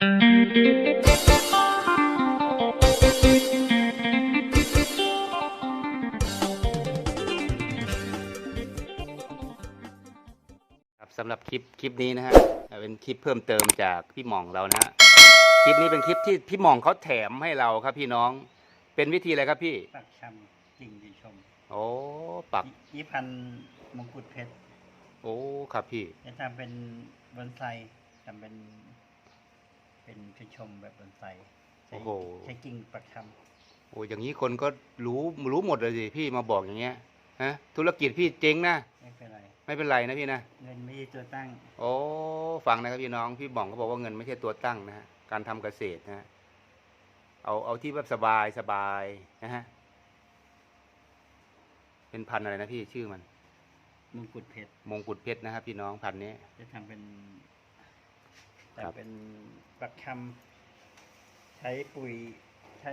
ครับสำหรับคลิปคลิปนี้นะฮะเอ่อเป็นคลิปเพิ่มเติมจากพี่หม่องเรานะฮะคลิปนี้เป็นคลิปที่พี่หม่องเขาแถมให้เราครับพี่น้องเป็นวิธีอะไรครับพี่ ปักชำกิ่งดีชม โอ้ปักยี่พันมงกุฎเพชร โอ้ครับพี่ จะทำเป็นบอนไซทำเป็น เป็นชชมแบบบอนไซใช้โอ้โห ใช้กิ่งปักชโอ้อย่างนี้คนก็รู้รู้หมดเลยสิพี่มาบอกอย่างเงี้ยฮะธุรกิจพี่เจ๊งนะำไม่เป็นไร ไม่เป็นไรนะพี่นะ เงินไม่ใช่ตัวตั้ง โอ้ฟังนะครับพี่น้องพี่บ่องเขาบอกว่าเงินไม่ใช่ตัวตั้งนะฮะการทำเกษตรนะฮะเอาเอาที่แบบสบายสบายนะฮะเป็นพันธุ์อะไรนะพี่ชื่อมัน มงกุฎเพชรมงกุฎเพชรนะครับพี่น้องพันธุ์นี้จะทำเป็น ครับทำเป็นปักชำใช้ปุ๋ยใช้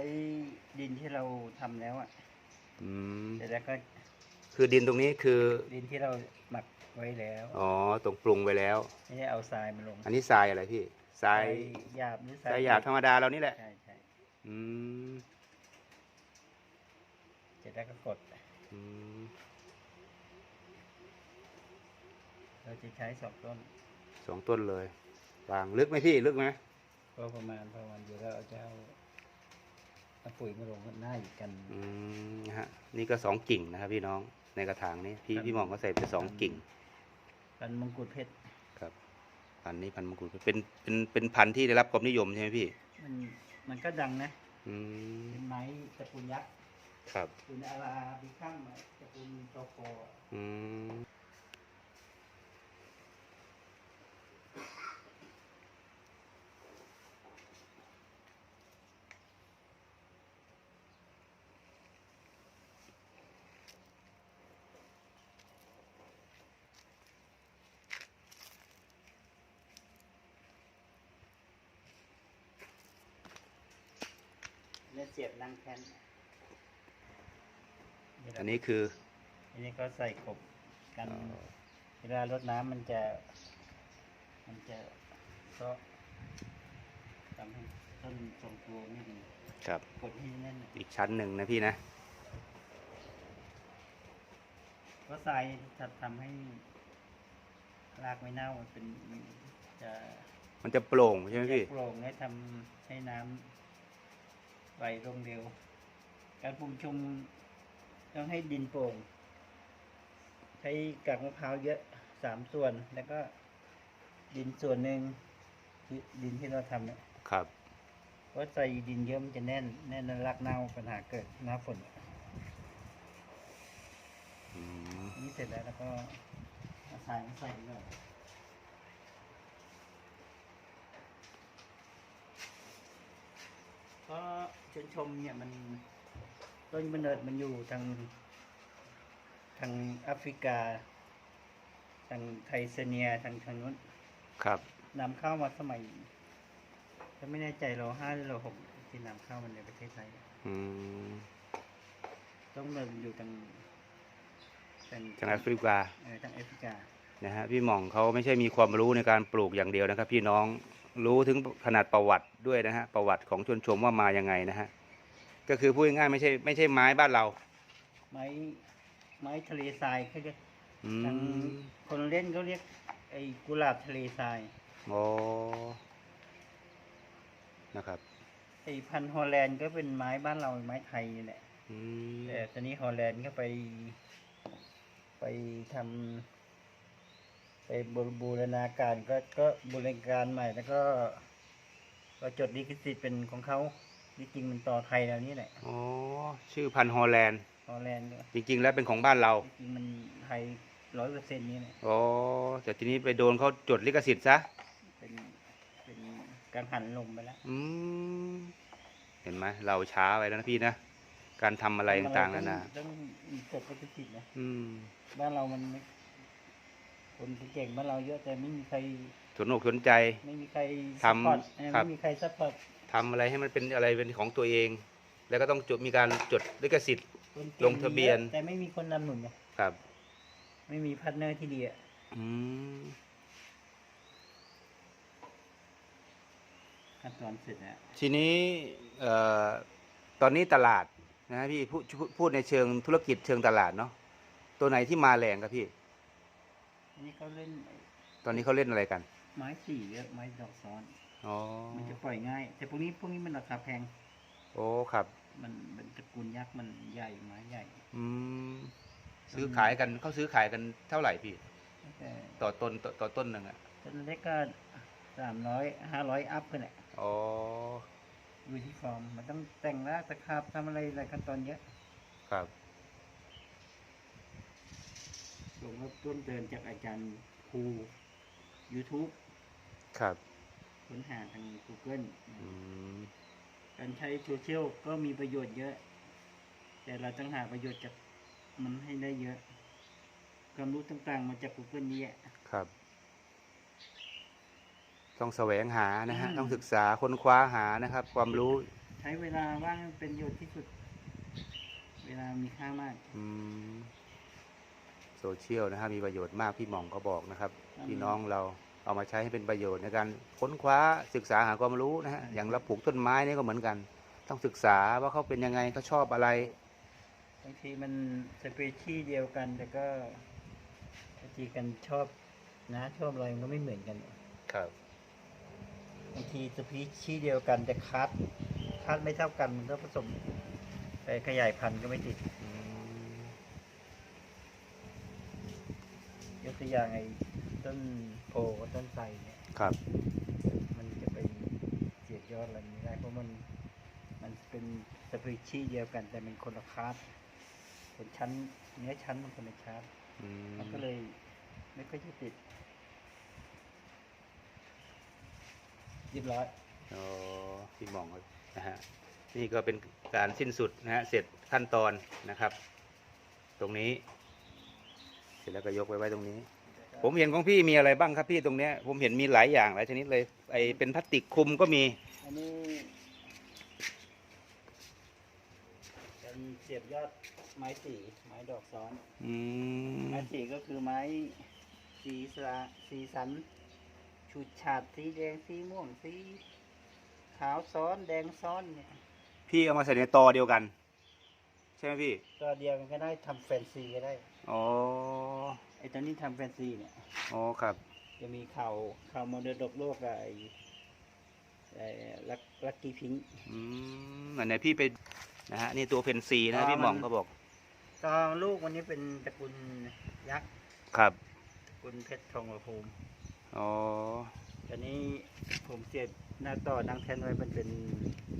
ดินที่เราทำแล้วอะอืมเสร็จแล้วก็คือดินตรงนี้คือดินที่เราหมักไว้แล้ว อ๋อตรงปรุงไว้แล้วไม่ได้เอาทรายมาลง อันนี้ทรายอะไรพี่ทรายหยาบหรือทรายหยาบธรรมดาเรานี่แหละใช่ใช่อืมเสร็จแล้วก็กดอืมเราจะใช้สองต้นสองต้นเลย วางลึกไหมพี่ลึกไหมก็ประมาณประมาณเดี๋ยวเราจะเอาเอาปุ๋ยมาลงหน้าอีกกันอืมนะฮะนี่ก็สองกิ่งนะครับ พี่น้องในกระถางนี้พี่ครับพี่หมองก็ใส่ไปสองกิ่งพันมงกุฎเพชรครับพันธุ์นี้พันธุ์มงกุฎเป็นเป็นเป็นพันธุ์ที่ได้รับความนิยมใช่ไหมพี่ มันมันก็ดังนะอืมเป็นไม้ตระกูลยักษ์ครับตระกูลอาราบิคัมตระกูลโตโฟอืม สียบนั่งแท่นอันนี้คือ อันนี้ก็ใส่กบกันเอ่อเวลารดน้ำมันจะ มันจะก็ทำให้ต้นทรงตัวไม่ดีครับกดให้แน่นอีกชั้นหนึ่งนะพี่นะ ก็ทรายจะทำให้รากไม่เน่ามันเป็นจะ มันจะโปร่งใช่ไหมพี่โปร่งและทำให้น้ำ ไหลลงเร็ว การปลูกชุมต้องให้ดินโปร่ง ใช้กากมะพร้าวเยอะสามส่วนแล้วก็ดินส่วนหนึ่งที่ดินที่เราทำเนี่ยครับเพราะใส่ดินเยอะมันจะแน่น แน่นแล้วรากเน่าปัญหาเกิดหน้าฝนอืมนี่เสร็จแล้วแล้วก็เอาทรายมาใส่ด้วยเพราะ ชนชมเนี่ยมันต้นกำเนิดมันอยู่ทางทางแอฟริกา ทางไทเซเนียทางทางนู้นครับนำเข้ามาสมัยถ้าไม่แน่ใจเราห้าหรือเราหกที่นำเข้ามาในประเทศไทยอืมต้องเดินอยู่ทางทางทางแอฟริกาเออทางแอฟริกานะฮะพี่หม่องเขาไม่ใช่มีความรู้ในการปลูกอย่างเดียวนะครับ พี่น้อง รู้ถึงขนาดประวัติด้วยนะฮะประวัติของชนชมว่ามายังไงนะฮะก็คือพูดง่ายๆไม่ใช่ไม่ใช่ไม้บ้านเรา ไม้ไม้ทะเลทรายเขาเรียกอืทางมคนเล่นเขาเรียกไอ้กุหลาบทะเลทรายโอ้นะครับไอ้พันธุ์ฮอลแลนด์ก็เป็นไม้บ้านเราไม้ไทยนี่แหละ อืมแต่ตอนนี้ฮอลแลนด์ก็ไป ไปทำ ไปบูบูรณาการก็ก็บูรณาการใหม่แล้วก็ก็จดลิขสิทธิ์เป็นของเขาที่จริงมันต่อไทยแล้วนี่แหละอ๋อชื่อพันธุ์ฮอลแลนด์ฮอลแลนด์ก็จริง ๆ แล้วเป็นของบ้านเราที่จริงมันไทยร้อยเปอร์เซ็นต์นี่แหละอ๋อแต่ทีนี้ไปโดนเขาจดลิขสิทธิ์ซะเป็นเป็นกังหันลมไปแล้วอืมเห็นไหมเราช้าไปแล้วนะพี่นะการทำอะไรต่างๆนานาต้องมีจดลิขสิทธิ์นะอืมบ้านเรามันไม่ คนเก่งบ้านเราเยอะแต่ไม่มีใครสนอกสนใจ ไม่มีใครทำซัพพอร์ตเออครับไม่มีใครซัพพอร์ตทำอะไรให้มันเป็นอะไรเป็นของตัวเอง แล้วก็ต้องจดมีการจดลิขสิทธิ์ คนก่ลงทะเบียนมีอะแต่ไม่มีคนนำหนุนไงครับ ไม่มีพาร์ทเนอร์ที่ดีอะอืมให้ขั้นตอนเสร็จแล้วทีนี้เอ่อตอนนี้ตลาดนะฮะพี่พูดพูดพูดในเชิงธุรกิจเชิงตลาดเนาะตัวไหนที่มาแรงครับพี่ อันนี้เขาเล่นตอนนี้เขาเล่นอะไรกัน ไม้สี่เยอะไม้ดอกซ้อน อ๋อ มันจะปล่อยง่าย แต่พวกนี้พวกนี้มันราคาแพง โอ้ ครับ มันเป็นตระกูลยักษ์มันใหญ่ไม้ใหญ่ อืม ซื้อขายกันเขาซื้อขายกันเท่าไหร่พี่แต่ต่อต้นต่อต่อต้นหนึ่งอะต้นเล็กก็สามร้อยห้าร้อยอัพกันแหละอ๋อดูที่ฟอร์มมันต้องแต่งรากตะขาบทำอะไรหลายขั้นตอนเยอะ ครับ ลงเริ่มต้นเดินจากอาจารย์ครู YouTube ครับค้นหาทาง Google อืมการใช้โซเชียลก็มีประโยชน์เยอะ แต่เราต้องหาประโยชน์จากมันให้ได้เยอะ ความรู้ต่างๆ มาจาก Google เยอะครับ ต้องแสวงหานะฮะ อืม ต้องศึกษาค้นคว้าหานะครับ ความรู้ใช้เวลาว่างให้เป็นประโยชน์ที่สุด เวลามีค่ามาก อืม โซเชียลนะฮะมีประโยชน์มากพี่หม่องก็บอกนะครับอืมพี่น้องเราเอามาใช้ให้เป็นประโยชน์ในการค้นคว้าศึกษาหาความรู้นะฮะอย่างเราปลูกต้นไม้นี่ก็เหมือนกัน ต้องศึกษาว่าเขาเป็นยังไงเขาชอบอะไรบางทีมันสเปชีส์เดียวกันแต่ก็บางทีกันชอบนะชอบอะไรมันก็ไม่เหมือนกันครับบางทีสปีชีส์เดียวกันแต่คัดคัดไม่เท่ากันมันก็ผสมไปขยายพันธุ์ก็ไม่ติด ยกตัวอย่างไอ้ต้นโพกับต้นไทรเนี่ยครับ มันจะไปเสียดยอดอะไรไม่ได้เพราะมันมันเป็นสปีชีส์เดียวกัน แต่เป็นคนละคลาสเป็นชั้นเนื้อชั้นมันคนละชั้นอืมมันก็เลยไม่ค่อยจะติดเรียบร้อยอ๋อพี่หม่องก็นะฮะนี่ก็เป็นการสิ้นสุดนะฮะเสร็จขั้นตอนนะครับ ตรงนี้เส ร็จแล้วก็ยกไว้ไว้ตรงนี้ ผมเห็นของพี่มีอะไรบ้างครับพี่ตรงเนี้ย ผมเห็นมีหลายอย่างหลายชนิดเลย ไอเป็นพลาสติกคลุมก็มี อันนี้เป็นเสียบยอดไม้สีไม้ดอกซ้อน อืมไม้สีก็คือไม้สีสระสีสันฉูดฉาดสีแดงสีม่วงสีขาวซ้อนแดงซ้อนเนี่ย พี่เอามาใส่ในตอเดียวกัน ใช่ไหมพี่ตัวเดียวกันก็ได้ทำแฟนซีก็ได้อ๋อ ไอ้ตอนนี้ทำแฟนซีเนี่ย อ๋อครับ จะมีข่าวข่าวมรดกโลกกับไอ้ไอ้ลักลักกี้พิงค์ อืมอันไหนพี่ไปนะฮะนี่ตัวเพนซีนะอ๋อพี่หม่องมันก็บอกตอนลูกวันนี้เป็นตระกูลยักษ์ครับ ตระกุลเพชรทองประภูมิอ๋อต อนนี้ผมเสียบหน้าต่อนางแทนไว้มันเป็น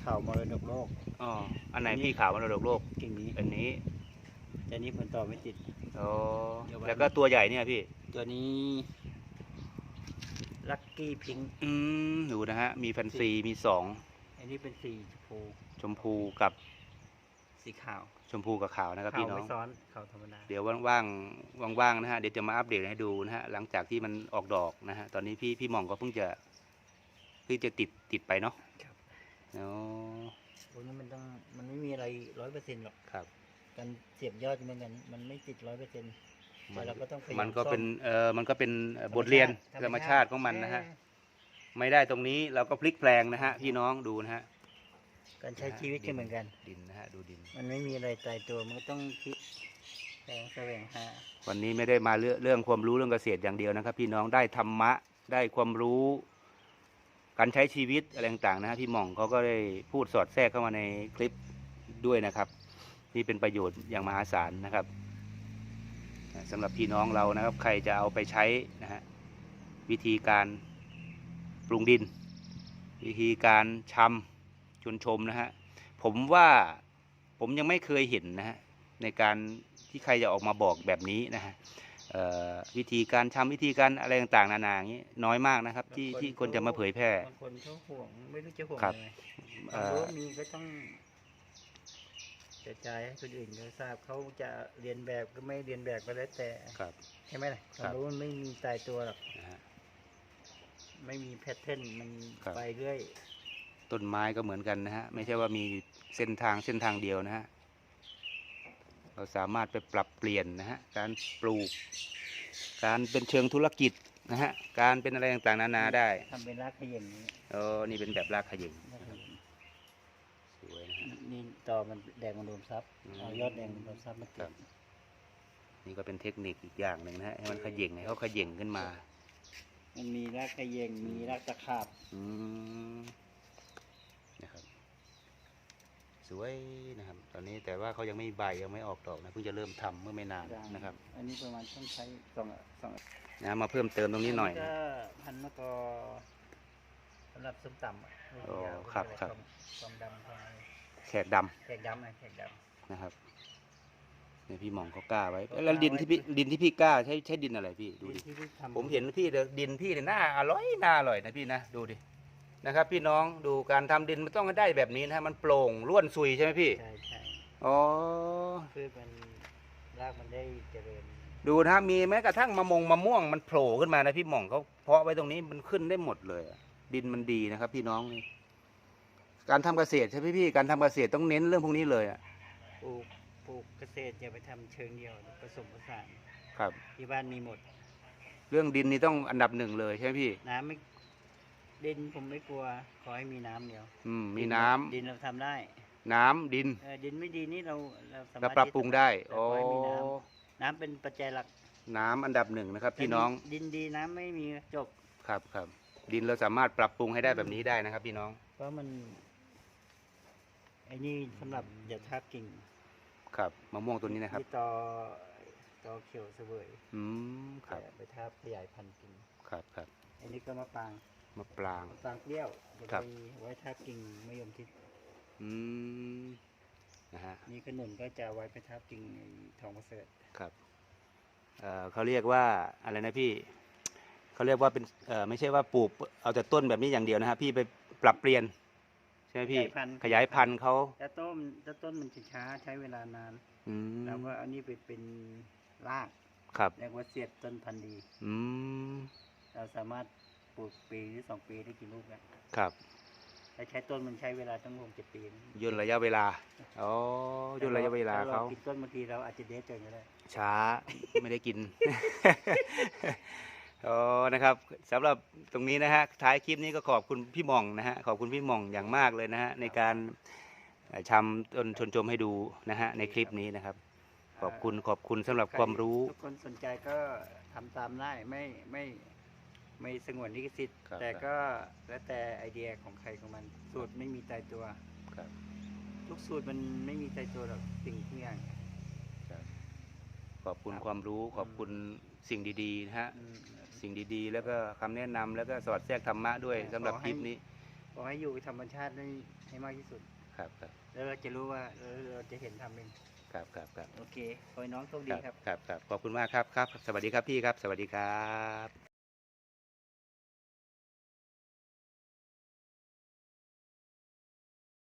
ข่าวมรดกโลก อ๋ออันไหนพี่ขาวมรดกโลกกิ่งนี้อันนี้แต่นี้ผลต่อไม่ติด อ๋อเดี๋ยวไว้ แล้วก็ตัวใหญ่เนี่ยพี่ ตัวนี้ลักกี้พิงค์อืมดูนะฮะ มีแฟนซีมีสองอันนี้เป็นสีชมพูชมพูกับ สีขาวชมพูกับขาวนะครับขาวพี่น้อไม่งซ้อนขาวธรรมดา เดี๋ยวว่างๆว่างๆนะฮะเดี๋ยวจะมาอัปเดตให้ดูนะฮะหลังจากที่มันออกดอกนะฮะตอนนี้พี่พี่หมองก็เพิ่งจะเพิ่งจะติดติดไปเนาะครับอ๋อพวกนี้มันต้องมันไม่มีอะไรร้อยเปอร์เซ็นต์หรอกครับ การเสียบยอดเหมือนกันมันไม่ติดร้อยเปอร์เซ็นต์แต่เราก็ต้องพยายามมันก็เป็นซ่อมเออมันก็เป็นเอ่อบทเรียนธรรมชาติของมันนะฮะไม่ได้ตรงนี้เราก็พลิกแปลงนะฮะพี่น้องดูนะฮะ การใช้ชีวิตก็เหมือนกัน ดินนะฮะดูดิน มันไม่มีอะไรตายตัวมันก็ต้องคิดแสวงแสวงหาวันนี้ไม่ได้มาเรื่องเรื่องความรู้เรื่องเกษตรอย่างเดียวนะครับ พี่น้องได้ธรรมะได้ความรู้ การใช้ชีวิตอะไรต่างๆนะฮะพี่หม่องเขาก็ได้พูดสอดแทรกเข้ามาในคลิปด้วยนะครับ นี่เป็นประโยชน์อย่างมหาศาลนะครับสำหรับพี่น้องเรานะครับ ใครจะเอาไปใช้นะฮะวิธีการปรุงดิน วิธีการชำช วนชมนะฮะผมว่าผมยังไม่เคยเห็นนะฮะในการที่ใครจะออกมาบอกแบบนี้นะฮะเอ่อวิธีการชำวิธีการอะไรต่างๆนานาอย่างนี้น้อยมากนะครับ ที่ที่คนจะมาเผยแพร่บางคนเขาห่วงไม่รู้จะห่วงครับอะไรเอ่บางอรู้มีก็ต้องกระจายให้คนอื่นเขาทราบเขาจะเรียนแบบก็ไม่เรียนแบบก็แล้วแต่ครับใช่ไหมล่ะครับความรู้มันไม่มีตายตัวหรอกนะฮะไม่มีแพทเทิร์นมันครับไปเรื่อย ต้นไม้ก็เหมือนกันนะฮะ ไม่ใช่ว่ามีเส้นทางเส้นทางเดียวนะฮะ เราสามารถไปปรับเปลี่ยนนะฮะ การปลูก การเป็นเชิงธุรกิจนะฮะ การเป็นอะไรต่างๆนานาได้ทำเป็นรากเขย่งนี้โอ้นี่เป็นแบบรากขยิงรากเขย่งสวยนะฮะ นี่ต่อมันแดงมันรวมซับอืมเอายอดแดงมันรวมซับมาครัติบดนี่ก็เป็นเทคนิคอีกอย่างหนึ่งนะฮะให้มันขยิงให้เขาขยิงขึ้นมา มันมีรากเขย่งมีรากตะขาบ อืมนะครับ สวยนะครับ ตอนนี้แต่ว่าเขายังไม่มีใบยังไม่ออกดอกนะเพิ่งจะเริ่มทำเมื่อไม่นานนะครับ อันนี้ประมาณต้องใช้สองสองนะมาเพิ่มเติมตรงนี้หน่อยก็นะพันมะกอสำหรับส้มตำอะโอ้ครับครับความดำความอะไรแขกดำแขกดำนะแขกดนะครับเนี่ยพี่หมองเขากล้าไว้แล้วดินที่พี่ดินที่พี่กล้าใช้ใช้ดินอะไรพี่ำดูดิที่ที่ทำผมเห็นพี่เดี๋ยวดินพี่เนี่ยน่าอร่อยน่าอร่อยนะพี่นะดูดิ นะครับ พี่น้องดูการทำดินมันต้องให้ได้แบบนี้นะฮะมันโปร่งร่วนซุยใช่ไหมพี่ใช่ใช่อ๋อพืชมันรากมันได้เจริญดูนะฮะมีแม้กระทั่งมะมงมะม่วงมันโผล่ขึ้นมานะพี่หม่องเขาเพาะไว้ตรงนี้มันขึ้นได้หมดเลยอะดินมันดีนะครับ พี่น้องนี่การทำเกษตรใช่ไหมพี่การทำเกษตรต้องเน้นเรื่องพวกนี้เลยอะปลูกปลูกเกษตรอย่าไปทำเชิงเดียวผสมผสานครับ ที่บ้านมีหมด เรื่องดินนี่ต้องอันดับหนึ่งเลยใช่ไหมพี่ น้ำไม่ ดินผมไม่กลัว ขอให้มีน้ำเดียวอืมมีน้ำดินเราทำได้น้ำดินเออดินไม่ดีนี่เราเราสามารถเราปรับปรุงได้แต่โอ้ขอให้มีน้ำน้ำเป็นปัจจัยหลักน้ำอันดับหนึ่งนะครับ พี่น้องดินดีน้ำไม่มีจบ ครับครับดินเราสามารถปรับปรุงให้ได้แบบนี้ได้นะครับ พี่น้องเพราะมันไอ้นี่สำหรับอย่าทับกิ่งครับมะม่วงตัวนี้นะครับที่ตอตอเขียวเสวยอืมครับอย่าไปทับขยายพันธุ์กิ่งครับครับอันนี้ก็มะปราง มะปรางมะปรางเปรี้ยวอย่าครับไปไว้ทับกิ่งมะยมทิศอืมนะฮะนี่ขนุนก็จะไว้ไปทับกิ่งไอ้ทองประเสริฐครับเอ่อเขาเรียกว่าอะไรนะพี่เขาเรียกว่าเป็นเอ่อไม่ใช่ว่าปลูกเอาแต่ต้นแบบนี้อย่างเดียวนะฮะพี่ไปปรับเปลี่ยนใช่ไหมพี่ ขยายพันธุ์เขาแต่ต้นแต่ต้นมันจะช้าใช้เวลานานอืมแล้วก็อันนี้ไปเป็นรากครับ เรียกว่าเสียดต้นพันธุ์ดี อืมเราสามารถ ปลูกปีหรือสองปีได้กี่ลูกแล้วครับถ้าใช้ต้นมันใช้เวลาตั้งหกเจ็ดปีนะย่นระยะเวลาอ๋อย่นระยะเวลาถ้เขากินต้นบางทีเราอาจจะเดทเกินก็ได้ช้า ไม่ได้กินอ๋อนะครับสำหรับตรงนี้นะฮะท้ายคลิปนี้ก็ขอบคุณพี่หม่องนะฮะขอบคุณพี่หม่องอย่างมากเลยนะฮะในการเอ่อชำต้นชนชมให้ดูนะฮะในคลิปนี้นะครับ ขอบคุณขอบคุณสำหรับความรู้ ทุกคนสนใจก็ทำตามได้ไม่ไม่ ไม่สงวนลิขสิทธิ์ครับแต่ก็แล้วแต่ไอเดียของใครของมัน สูตรไม่มีตายตัว ครับ ทุกสูตรมันไม่มีตายตัวหรอกสิ่งทุกอย่างขอบคุณครับความรู้ขอบคุณสิ่งดีๆนะฮะ อืม สิ่งดีๆ แล้วก็คำแนะนำแล้วก็สอดแทรกธรรมะด้วยขอสำหรับให้ คลิปนี้ขอให้อยู่กับธรรมชาติได้ให้มากที่สุด ครับครับแล้วเราจะรู้ว่าเออเราจะเห็นทำเองครับครับครับโอเคขอให้น้องโชคดีครับ ครับครับขอบคุณมากครับครับ สวัสดีครับพี่ครับ สวัสดีครับ